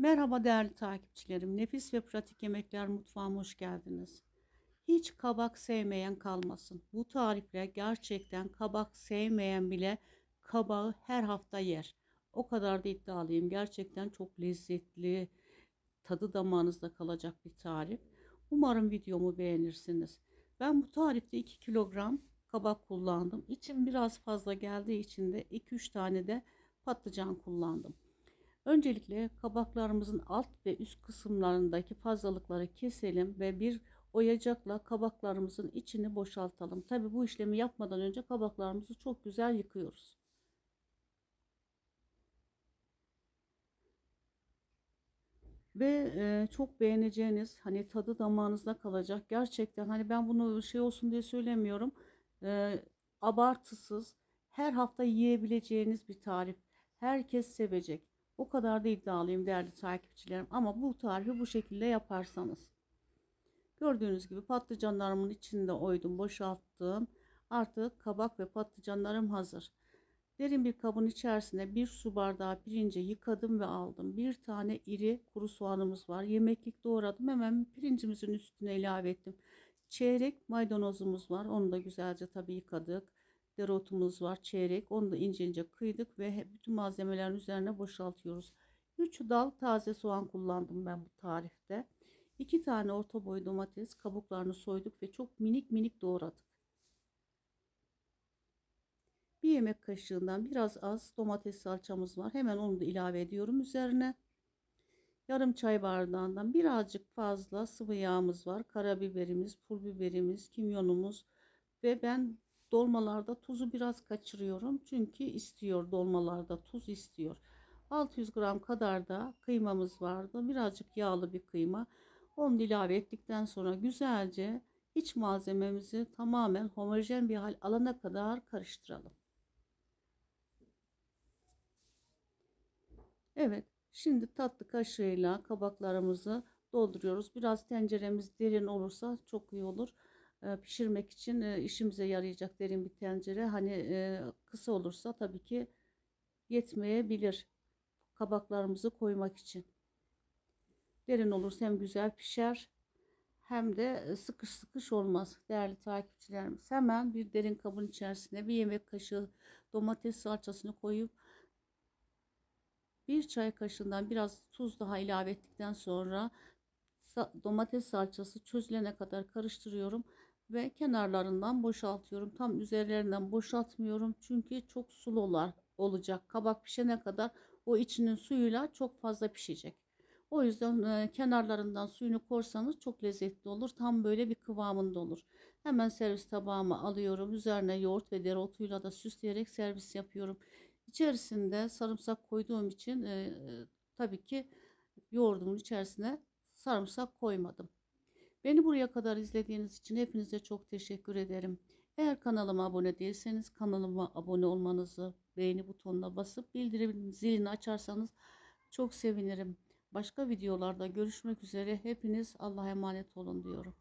Merhaba değerli takipçilerim. Nefis ve pratik yemekler mutfağıma hoş geldiniz. Hiç kabak sevmeyen kalmasın. Bu tarifle gerçekten kabak sevmeyen bile kabağı her hafta yer. O kadar da iddialıyım. Gerçekten çok lezzetli, tadı damağınızda kalacak bir tarif. Umarım videomu beğenirsiniz. Ben bu tarifte 2 kilogram kabak kullandım. İçim biraz fazla geldiği için de 2-3 tane de patlıcan kullandım. Öncelikle kabaklarımızın alt ve üst kısımlarındaki fazlalıkları keselim ve bir oyacakla kabaklarımızın içini boşaltalım. Tabi bu işlemi yapmadan önce kabaklarımızı çok güzel yıkıyoruz. Ve e, çok beğeneceğiniz hani tadı damağınızda kalacak. Gerçekten hani ben bunu şey olsun diye söylemiyorum. E, abartısız her hafta yiyebileceğiniz bir tarif. Herkes sevecek. O kadar da iddialıyım değerli takipçilerim. Ama bu tarifi bu şekilde yaparsanız. Gördüğünüz gibi patlıcanlarımın içinde oydum, boşalttım. Artık kabak ve patlıcanlarım hazır. Derin bir kabın içerisine bir su bardağı pirinci yıkadım ve aldım. Bir tane iri kuru soğanımız var. Yemeklik doğradım. Hemen pirincimizin üstüne ilave ettim. Çeyrek maydanozumuz var. Onu da güzelce tabii yıkadık dereotumuz var çeyrek. Onu da ince ince kıydık ve bütün malzemelerin üzerine boşaltıyoruz. 3 dal taze soğan kullandım ben bu tarifte. 2 tane orta boy domates kabuklarını soyduk ve çok minik minik doğradık. Bir yemek kaşığından biraz az domates salçamız var. Hemen onu da ilave ediyorum üzerine. Yarım çay bardağından birazcık fazla sıvı yağımız var. Karabiberimiz, pul biberimiz, kimyonumuz ve ben Dolmalarda tuzu biraz kaçırıyorum. Çünkü istiyor dolmalarda tuz istiyor. 600 gram kadar da kıymamız vardı. Birazcık yağlı bir kıyma. Onu ilave ettikten sonra güzelce iç malzememizi tamamen homojen bir hal alana kadar karıştıralım. Evet, şimdi tatlı kaşığıyla kabaklarımızı dolduruyoruz. Biraz tenceremiz derin olursa çok iyi olur. E, pişirmek için e, işimize yarayacak derin bir tencere. Hani e, kısa olursa tabii ki yetmeyebilir kabaklarımızı koymak için. Derin olursa hem güzel pişer hem de sıkış sıkış olmaz değerli takipçilerimiz. Hemen bir derin kabın içerisine bir yemek kaşığı domates salçasını koyup bir çay kaşığından biraz tuz daha ilave ettikten sonra domates salçası çözülene kadar karıştırıyorum ve kenarlarından boşaltıyorum. Tam üzerlerinden boşaltmıyorum çünkü çok sulu olacak. Kabak pişene kadar o içinin suyuyla çok fazla pişecek. O yüzden e, kenarlarından suyunu korsanız çok lezzetli olur. Tam böyle bir kıvamında olur. Hemen servis tabağıma alıyorum. Üzerine yoğurt ve dereotuyla da süsleyerek servis yapıyorum. İçerisinde sarımsak koyduğum için e, e, tabii ki yoğurdumun içerisine sarımsak koymadım. Beni buraya kadar izlediğiniz için hepinize çok teşekkür ederim. Eğer kanalıma abone değilseniz kanalıma abone olmanızı, beğeni butonuna basıp bildirim zilini açarsanız çok sevinirim. Başka videolarda görüşmek üzere. Hepiniz Allah'a emanet olun diyorum.